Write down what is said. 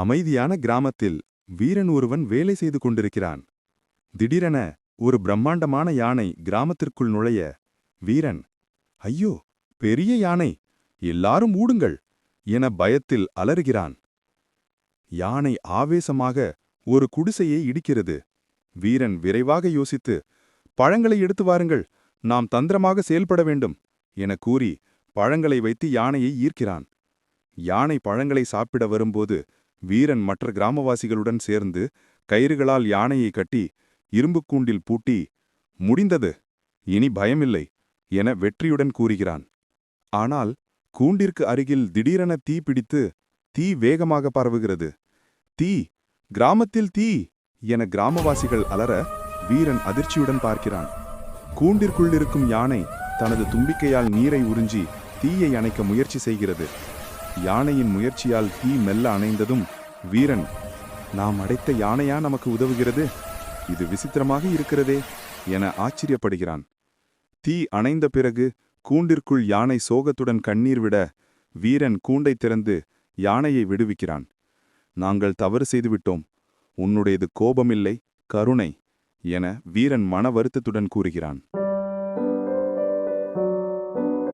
அமைதியான கிராமத்தில் வீரன் ஒருவன் வேலை செய்து கொண்டிருக்கிறான். திடீரென ஒரு பிரம்மாண்டமான யானை கிராமத்திற்குள் நுழைய வீரன் ஐயோ பெரிய யானை எல்லாரும் ஊடுங்கள் என பயத்தில் அலறுகிறான். யானை ஆவேசமாக ஒரு குடிசையை இடிக்கிறது. வீரன் விரைவாக யோசித்து பழங்களை எடுத்து வாருங்கள் நாம் தந்திரமாக செயல்பட வேண்டும் என கூறி பழங்களை வைத்து யானையை ஈர்க்கிறான். யானை பழங்களை சாப்பிட வரும்போது வீரன் மற்ற கிராமவாசிகளுடன் சேர்ந்து கயிறுகளால் யானையை கட்டி இரும்புக் கூண்டில் பூட்டி முடிந்தது இனி பயமில்லை என வெற்றியுடன் கூறுகிறான். ஆனால் கூண்டிற்கு அருகில் திடீரென தீ பிடித்து தீ வேகமாக பரவுகிறது. தீ கிராமத்தில் தீ என கிராமவாசிகள் அலற வீரன் அதிர்ச்சியுடன் பார்க்கிறான். கூண்டிற்குள்ளிருக்கும் யானை தனது தும்பிக்கையால் நீரை உறிஞ்சி தீயை அணைக்க முயற்சி செய்கிறது. யானையின் முயற்சியால் தீ மெல்ல அணைந்ததும் வீரன் நாம் அடைத்த யானையா நமக்கு உதவுகிறது? இது விசித்திரமாக இருக்கிறதே என ஆச்சரியப்படுகிறான். தீ அணைந்த பிறகு கூண்டிற்குள் யானை சோகத்துடன் கண்ணீர் விட வீரன் கூண்டை திறந்து யானையை விடுவிக்கிறான். நாங்கள் தவறு செய்துவிட்டோம். உன்னுடையது கோபமில்லை கருணை என வீரன் மன வருத்தத்துடன் கூறுகிறான்.